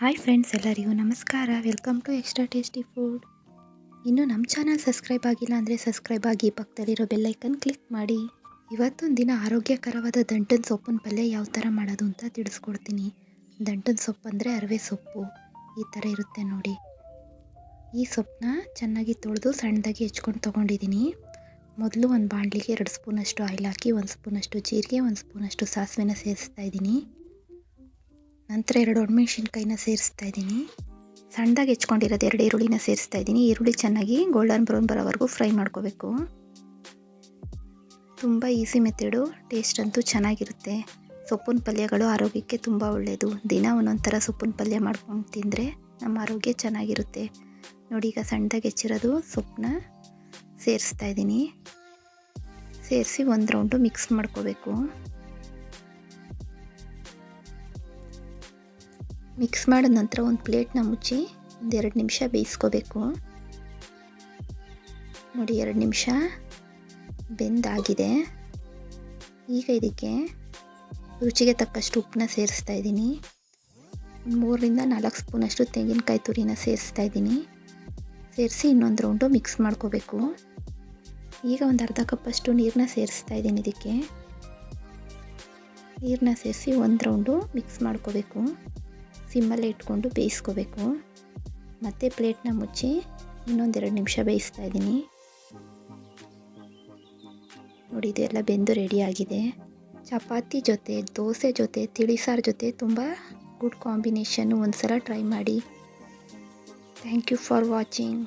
Hi friends ಎಲ್ಲರಿಗೂ ನಮಸ್ಕಾರ. Welcome to extra tasty food ಇನ್ನು ನಮ್ಮ ಚಾನಲ್ ಸಬ್ಸ್ಕ್ರೈಬ್ ಆಗಿಲ್ಲ ಅಂದರೆ ಸಬ್ಸ್ಕ್ರೈಬ್ ಆಗಿ ಪಕ್ಕದಲ್ಲಿರೋ ಬೆಲ್ಲೈಕನ್ ಕ್ಲಿಕ್ ಮಾಡಿ. ಇವತ್ತೊಂದು ದಿನ ಆರೋಗ್ಯಕರವಾದ ದಂಟನ್ ಸೊಪ್ಪಿನ ಪಲ್ಯ ಯಾವ ಥರ ಮಾಡೋದು ಅಂತ ತಿಳಿಸ್ಕೊಡ್ತೀನಿ. ದಂಟನ್ ಸೊಪ್ಪು ಅಂದರೆ ಅರವೆ ಸೊಪ್ಪು. ಈ ಥರ ಇರುತ್ತೆ ನೋಡಿ. ಈ ಸೊಪ್ಪನ್ನ ಚೆನ್ನಾಗಿ ತೊಳೆದು ಸಣ್ಣದಾಗಿ ಹೆಚ್ಕೊಂಡು ತೊಗೊಂಡಿದ್ದೀನಿ ಮೊದಲು ಒಂದು ಬಾಣಲಿಗೆ ಎರಡು ಸ್ಪೂನಷ್ಟು ಆಯಿಲ್ ಹಾಕಿ, ಒಂದು ಸ್ಪೂನಷ್ಟು ಜೀರಿಗೆ, ಒಂದು ಸ್ಪೂನಷ್ಟು ಸಾಸಿವೆನ ಸೇರಿಸ್ತಾ ಇದ್ದೀನಿ. ನಂತರ ಎರಡು ಒಣಮೆಣ್ಸಿನ್ಕಾಯಿನ ಸೇರಿಸ್ತಾ ಇದ್ದೀನಿ. ಸಣ್ಣದಾಗಿ ಹೆಚ್ಕೊಂಡಿರೋದು ಎರಡು ಈರುಳ್ಳಿನ ಸೇರಿಸ್ತಾ ಇದ್ದೀನಿ. ಈರುಳ್ಳಿ ಚೆನ್ನಾಗಿ ಗೋಲ್ಡನ್ ಬ್ರೌನ್ ಬರೋವರೆಗೂ ಫ್ರೈ ಮಾಡ್ಕೋಬೇಕು. ತುಂಬ ಈಸಿ ಮೆಥಡು ಟೇಸ್ಟ್ ಅಂತೂ ಚೆನ್ನಾಗಿರುತ್ತೆ. ಸೊಪ್ಪಿನ ಪಲ್ಯಗಳು ಆರೋಗ್ಯಕ್ಕೆ ತುಂಬ ಒಳ್ಳೆಯದು ದಿನ ಒಂದೊಂದು ಸೊಪ್ಪಿನ ಪಲ್ಯ ಮಾಡ್ಕೊಂಡು ತಿಂದರೆ ನಮ್ಮ ಆರೋಗ್ಯ ಚೆನ್ನಾಗಿರುತ್ತೆ. ನೋಡಿ, ಈಗ ಸಣ್ಣದಾಗಿ ಹೆಚ್ಚಿರೋದು ಸೊಪ್ಪನ್ನ ಸೇರಿಸ್ತಾ ಇದ್ದೀನಿ. ಸೇರಿಸಿ ಒಂದು ರೌಂಡು ಮಿಕ್ಸ್ ಮಾಡ್ಕೋಬೇಕು. ಮಿಕ್ಸ್ ಮಾಡಿದ ನಂತರ ಒಂದು ಪ್ಲೇಟ್ನ ಮುಚ್ಚಿ ಒಂದೆರಡು ನಿಮಿಷ ಬೇಯಿಸ್ಕೋಬೇಕು. ನೋಡಿ, ಎರಡು ನಿಮಿಷ ಬೆಂದಾಗಿದೆ. ಈಗ ಇದಕ್ಕೆ ರುಚಿಗೆ ತಕ್ಕಷ್ಟು ಉಪ್ಪನ್ನ ಸೇರಿಸ್ತಾ ಇದ್ದೀನಿ. ಒಂದು ಮೂರರಿಂದ ನಾಲ್ಕು ಸ್ಪೂನಷ್ಟು ತೆಂಗಿನಕಾಯಿ ತುರಿನ ಸೇರಿಸ್ತಾ ಇದ್ದೀನಿ. ಸೇರಿಸಿ ಇನ್ನೊಂದು ರೌಂಡು ಮಿಕ್ಸ್ ಮಾಡ್ಕೋಬೇಕು. ಈಗ ಒಂದು ಅರ್ಧ ಕಪ್ಪಷ್ಟು ನೀರನ್ನ ಸೇರಿಸ್ತಾ ಇದ್ದೀನಿ ಇದಕ್ಕೆ. ನೀರನ್ನ ಸೇರಿಸಿ ಒಂದು ರೌಂಡು ಮಿಕ್ಸ್ ಮಾಡ್ಕೋಬೇಕು. ಸಿಮ್ಮಲ್ಲೇ ಇಟ್ಕೊಂಡು ಬೇಯಿಸ್ಕೋಬೇಕು. ಮತ್ತು ಪ್ಲೇಟ್ನ ಮುಚ್ಚಿ ಇನ್ನೊಂದೆರಡು ನಿಮಿಷ ಬೇಯಿಸ್ತಾ ಇದ್ದೀನಿ. ನೋಡಿ ಇದೆಲ್ಲ ಬೆಂದು ರೆಡಿಯಾಗಿದೆ ಚಪಾತಿ ಜೊತೆ, ದೋಸೆ ಜೊತೆ, ತಿಳಿಸಾರು ಜೊತೆ ತುಂಬ ಗುಡ್ ಕಾಂಬಿನೇಷನ್ನು ಒಂದು ಸಲ ಟ್ರೈ ಮಾಡಿ. Thank you for watching